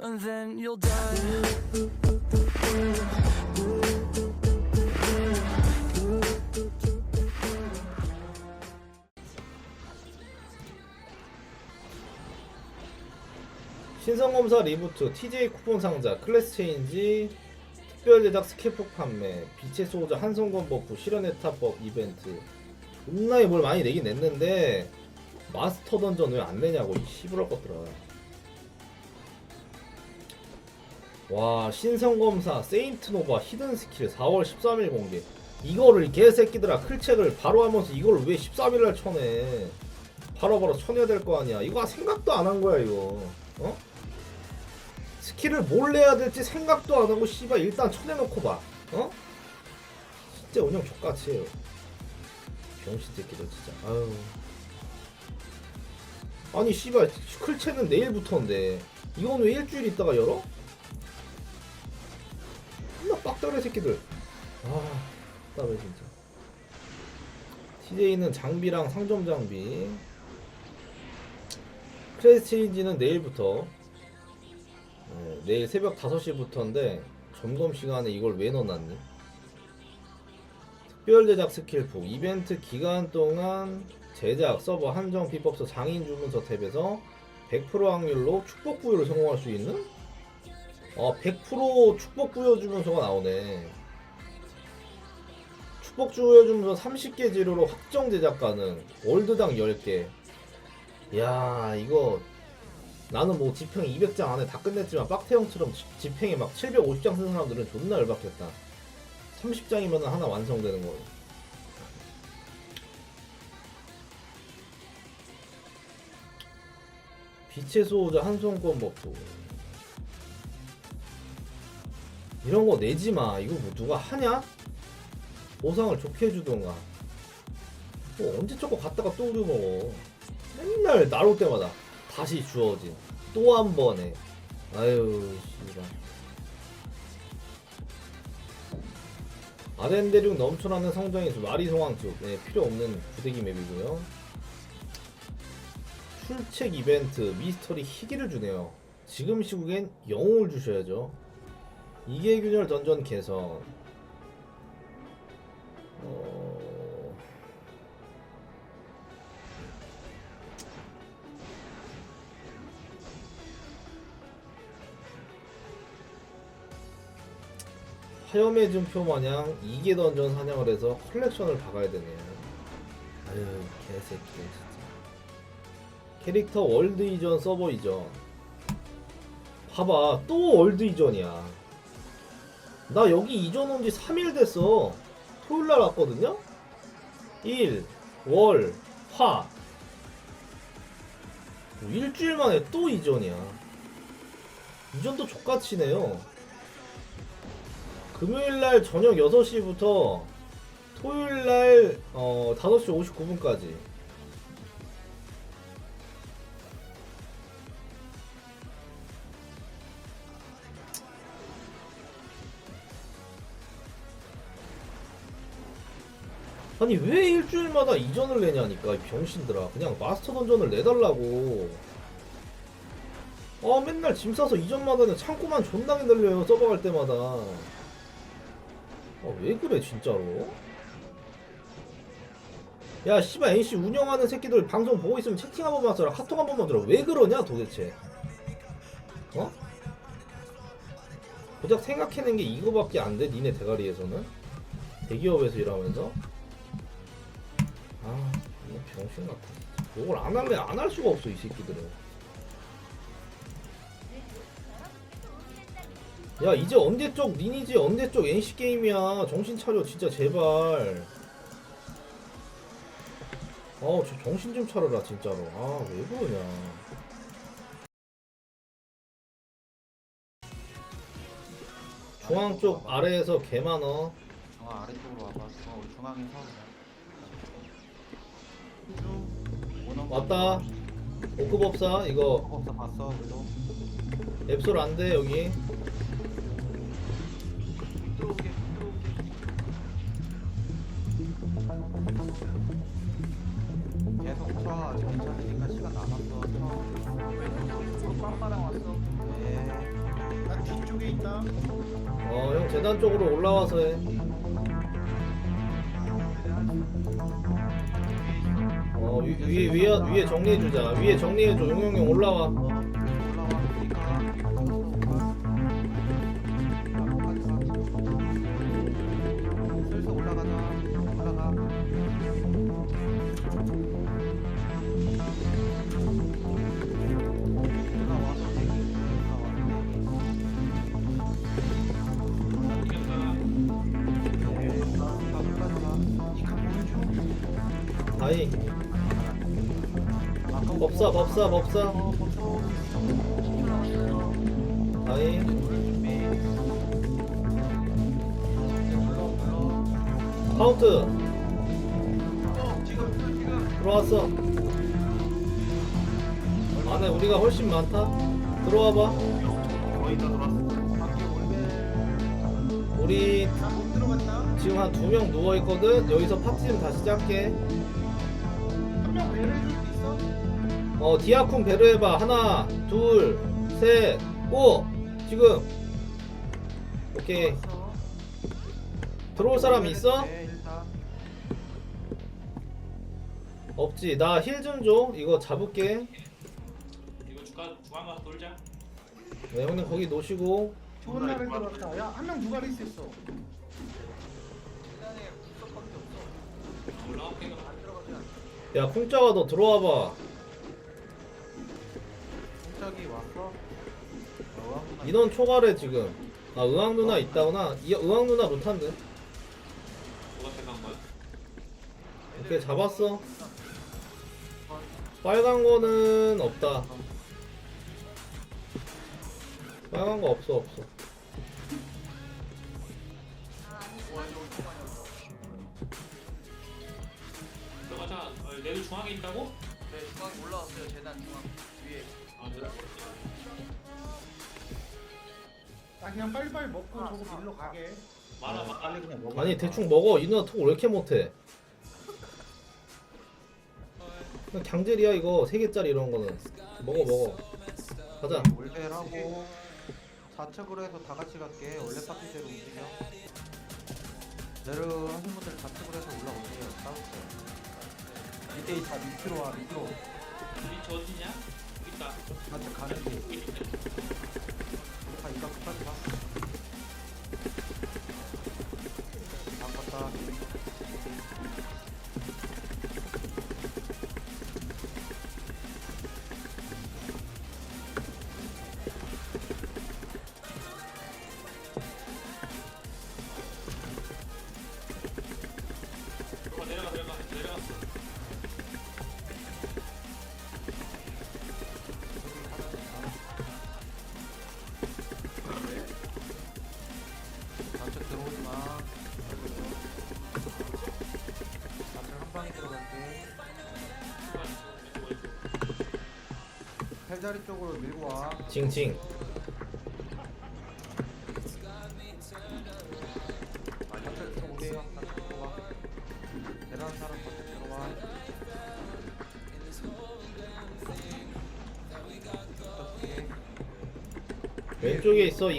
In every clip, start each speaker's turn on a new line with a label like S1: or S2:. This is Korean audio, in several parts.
S1: and then you'll die.
S2: 신성검사 리부트, TJ 쿠폰 상자, 클래스 체인지, 특별 제작 스킬폭 판매, 빛의 소자, 한성검 버프, 실현의 탑법 이벤트. 겁나게 뭘 많이 내긴 냈는데 마스터 던전 왜 안 내냐고 이 시부럴 것들아. 와 신성검사, 세인트노바, 히든 스킬 4월 13일 공개. 이거를 이 개새끼들아 클책을 바로 하면서 이걸 왜 13일날 쳐내? 바로바로 쳐내야 될 거 아니야. 이거 생각도 안 한 거야 이거. 어? 스킬을 뭘 내야 될지 생각도 안 하고 씨발 일단 쳐내놓고 봐. 어? 진짜 운영 족같이 해요. 병신 새끼들 진짜. 아유. 아니 씨발 클체는 내일부터인데 이건 왜 일주일 있다가 열어? 나 빡더래 새끼들. 아, 답답해 진짜. TJ는 장비랑 상점 장비. 크레스체인지는 내일부터 네, 내일 새벽 5시부터인데 점검 시간에 이걸 왜 넣어놨니? 특별 제작 스킬북 이벤트 기간 동안 제작 서버 한정 비법서 장인 주문서 탭에서 100% 확률로 축복 부여를 성공할 수 있는? 어, 100% 축복 부여 주문서가 나오네. 축복 주문서 30개 지로로 확정 제작 가능. 월드당 10개. 야, 이거 나는 뭐 지평 200장 안에 다 끝냈지만 빡태형처럼 지- 지평에 막 750장 쓰는 사람들은 존나 열받겠다. 30장이면 하나 완성되는 거. 빛의 수호자 한손권 버프. 이런 거 내지 마. 이거 뭐 누가 하냐? 보상을 좋게 해주던가. 뭐 언제 저거 갔다가 또 우려 먹어. 맨날 나올 때마다 다시 주어진 또 한 번에 아유 씨발 아덴데륙 넘쳐나는 성장에서 마리송왕쪽 네, 필요 없는 부대기 맵이고요 출첵 이벤트 미스터리 희귀를 주네요 지금 시국엔 영웅을 주셔야죠 이계 균열 던전 개선 어... 화염의 증표 마냥 이계 던전 사냥을 해서 컬렉션을 박아야 되네요. 아유 개새끼들 진짜. 캐릭터 월드 이전 서버 이전. 봐봐 또 월드 이전이야. 나 여기 이전 온 지 3일 됐어. 토요일 날 왔거든요. 1, 월, 화. 뭐 일주일 만에 또 이전이야. 이전도 족같이네요. 금요일 날 저녁 6시부터 토요일 날 어, 5시 59분까지. 아니 왜 일주일마다 이전을 내냐니까 이 병신들아. 그냥 마스터 던전을 내달라고. 아 맨날 짐 싸서 이전마다는 창고만 존나게 늘려요 서버 갈 때마다. 아, 왜 그래 진짜로? 야 씨발 NC 운영하는 새끼들 방송 보고 있으면 채팅 한 번만 써라. 카톡 한 번만 들어. 왜 그러냐 도대체? 어? 고작 생각해낸 게 이거밖에 안 돼 니네 대가리에서는? 대기업에서 일하면서? 아 병신 같아 이걸 안 할래 안할 수가 없어 이 새끼들은. 야 이제 언제 쪽 리니지 언제 쪽 NC 게임이야. 정신 차려 진짜 제발. 어저 정신 좀 차려라 진짜로. 아 왜 그러냐. 중앙 쪽 아래에서 개 많어
S3: 저 아래쪽으로 와봤어. 우리 중앙에서.
S2: 왔다 오크법사 이거
S3: 없어 봤어. 우리도
S2: 앱솔 안 돼 여기
S3: 들어오게 들어오게. 계속 쳐. 괜찮으니까 시간 남았어. 쳐. 빵빠랑 왔어. 네.
S4: 올라가자.
S2: 어형 재단 쪽으로 올라와서 해. 위에 위에 정리해 주자. 위에 정리해 줘. 용용 형 올라와.
S3: 어, 올라와.
S2: 법사 법사 법사.
S3: 불러.
S2: 카운트. 들어왔어. 안에 우리가 훨씬 많다. 들어와봐. 우리. 지금 한 두 명 누워 있거든. 여기서 파티 좀 다시 짤게.
S4: 한명 배를 어?
S2: 어 디아쿤 배려해봐. 하나, 둘, 셋, 고. 지금. 오케이. 들어올 사람 있어? 없지. 나 힐 좀 줘. 이거 잡을게.
S5: 이거 주가 주간 가서 놀자.
S2: 네, 형님 거기 놓으시고.
S4: 좋은 날에 들어왔다. 야, 한 명 누가 리스 했어?
S5: 올라갈게 그럼.
S2: 야 콩짜가 너 들어와 봐.
S3: 공작이 왔어? 어,
S2: 인원 초과래 지금. 아 의왕 누나 있다구나. 이 의왕 누나 루탄데.
S5: 누가 생각한 거야?
S2: 오케이 잡았어. 빨간 거는 없다. 빨간 거 없어 없어.
S5: 들어가자. 어, 내도 중앙에 있다고?
S6: 네, 중앙에 올라왔어요. 재단 중앙 위에.
S5: 아, 내가
S4: 나 그냥 빨리빨리 먹고 저거 밀러 가게.
S5: 많아 많아.
S3: 빨리 그냥 먹어.
S2: 아니 대충 먹어. 이 누나 톡 왜 이렇게 못해? 그냥 강젤이야 이거 세 개짜리 이런 거는. 먹어 먹어. 가자.
S3: 올베라고 좌측으로 해서 다 같이 갈게. 원래 파티대로 움직여. 내려 하신 분들 좌측으로 해서 올라오세요. 밑에 다 밑으로 와 밑으로.
S5: 위치 어디냐? 여기 있다.
S3: 좌측 가는 길.
S5: 여기 있다.
S3: 다 이거 끝까지 가. 바꿨다.
S5: 어, 내려가 내려가 내려갔어.
S3: 팔다리 쪽으로 밀고 와.
S2: 징징.
S3: 좌측 들어오게요. 좌측 들어와. 내려간 사람 좌측 들어와. 어떻게?
S2: 왼쪽에 있어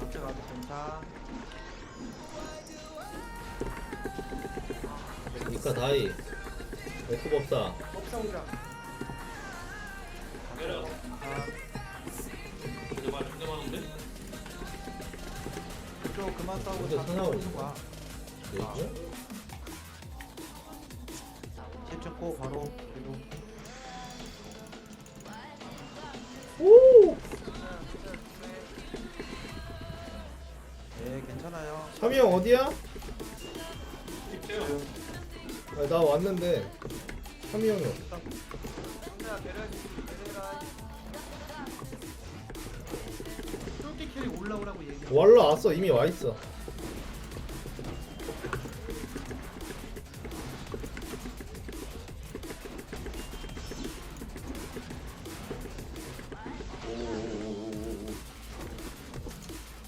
S3: 괜찮아.
S2: 이카 다이. 오크 법사.
S4: 법사 오자.
S5: 내려가.
S3: 아,
S5: 근데 말 존나 많은데?
S3: 그쪽 그만 싸우고
S2: 근데 상하고
S3: 오는 거야.
S2: 뭐지?
S3: 10초 고 바로 그리고
S2: 오!
S3: 네 괜찮아요.
S2: 삼이 형 어디야? 아, 나 왔는데. 삼이 형이.
S4: 쫄기 캐리 올라오라고 얘기해.
S2: 원래 왔어 이미 와 있어.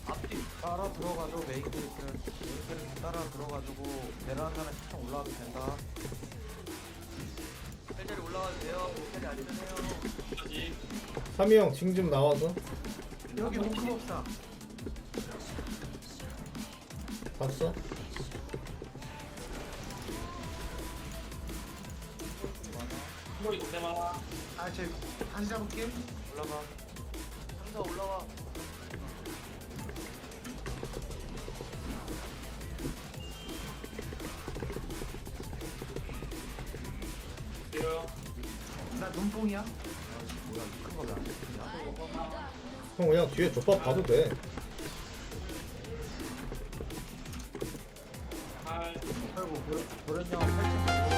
S6: 앞뒤.
S3: 따라 들어가죠 메이크 메이크를 따라 들어가지고 내려간 사람 시청 올라가도 된다.
S6: 헬자리 올라가도 돼요. 헬자리 아니면 해요.
S5: 여기까지.
S2: 삼이 형 지금 좀 나와서
S4: 여기 오크법사
S2: 봤어?
S5: 머리 동대만.
S4: 아제 다시 잡을게
S3: 올라가
S6: 상사 올라와.
S4: 눈뽕이야
S3: 뭐야 큰 잡히냐
S2: 형 그냥 뒤에 족밥 봐도 돼
S5: 팔.
S3: 아이고 도련형 팔찌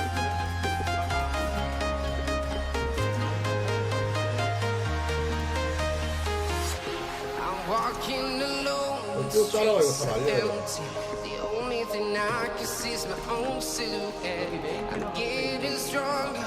S1: I'm walking alone.
S2: 쭉 따라가 이거 잘 알려야 돼
S1: empty. The only thing I can see is my own silhouette. I'm getting stronger,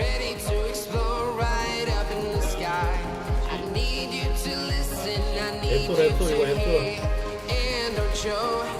S1: ready to explore right up in the sky. I need you to listen, I need you to hear. And don't show